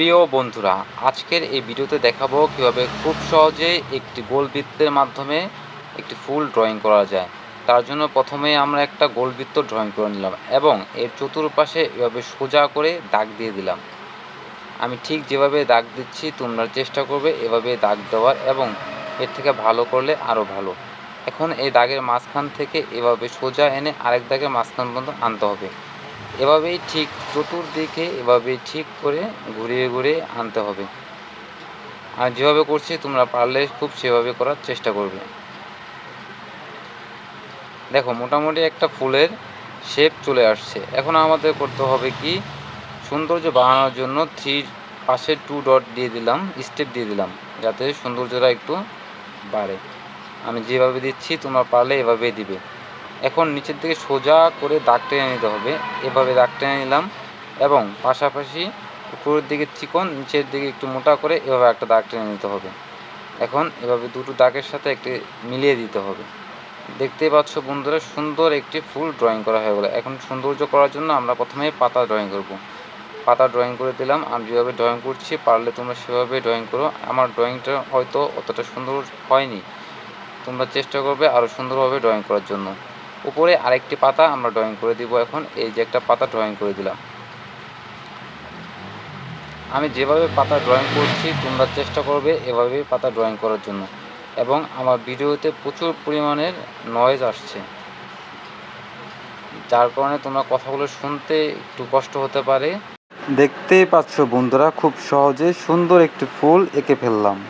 প্রিয় বন্ধুরা, আজকের এই ভিডিওতে দেখাবো কীভাবে খুব সহজে একটি গোল বৃত্তের মাধ্যমে একটি ফুল ড্রয়িং করা যায়। তার জন্য প্রথমে আমরা একটা গোল বৃত্ত ড্রয়িং করে নিলাম এবং এর চতুর্পাশে এভাবে সোজা করে দাগ দিয়ে দিলাম। আমি ঠিক যেভাবে দাগ দিচ্ছি, তোমরা চেষ্টা করবে এভাবে দাগ দেওয়ার এবং এর থেকে ভালো করলে আরও ভালো। এখন এই দাগের মাঝখান থেকে এভাবে সোজা এনে আরেক দাগের মাঝখান পর্যন্ত আনতে হবে। এভাবেই ঠিক চতুর্দিকে, এভাবেই ঠিক করে ঘুরিয়ে ঘুরিয়ে আনতে হবে। আর যেভাবে করছি তোমরা পারলে খুব সেভাবে করার চেষ্টা করবে। দেখো, মোটামুটি একটা ফুলের শেপ চলে আসছে। এখন আমাদের করতে হবে কি? সৌন্দর্য বাড়ানোর জন্য থ্রি পাশে টু ডট দিয়ে দিলাম স্টেপ দিয়ে দিলাম, যাতে সৌন্দর্যটা একটু বাড়ে। আমি যেভাবে দিচ্ছি তোমরা পারলে এভাবেই দিবে। এখন নিচের দিকে সোজা করে দাগ টেনে নিতে হবে। এভাবে দাগ টেনে নিলাম এবং পাশাপাশি উপরের দিকে চিকন, নিচের দিকে একটু মোটা করে এভাবে একটা দাগ টেনে নিতে হবে। এখন এভাবে দুটো দাগের সাথে একটি মিলিয়ে দিতে হবে। দেখতেই পাচ্ছ বন্ধুরা, সুন্দর একটি ফুল ড্রয়িং করা হয়ে গেলো। এখন সৌন্দর্য করার জন্য আমরা প্রথমে পাতা ড্রয়িং করব। পাতা ড্রয়িং করে দিলাম। আমি যেভাবে ড্রয়িং করছি, পারলে তোমরা সেভাবে ড্রয়িং করো। আমার ড্রয়িংটা হয়তো অতটা সুন্দর হয়নি। তোমরা চেষ্টা করবে আরও সুন্দরভাবে ড্রয়িং করার জন্য। উপরে আরেকটি পাতা আমরা ড্রয়িং করে দিব এখন। এই যে একটা পাতা ড্রয়িং করে দিলাম। আমি যেভাবে পাতা ড্রয়িং করছি, তোমরা চেষ্টা করবে এভাবেই পাতা ড্রয়িং করার জন্য। এবং আমার ভিডিওতে প্রচুর পরিমাণের নয়েজ আসছে। যার কারণে তোমরা কথাগুলো শুনতে একটু কষ্ট হতে পারে। দেখতেই পাচ্ছ বন্ধুরা, খুব সহজে সুন্দর একটি ফুল এঁকে ফেললাম।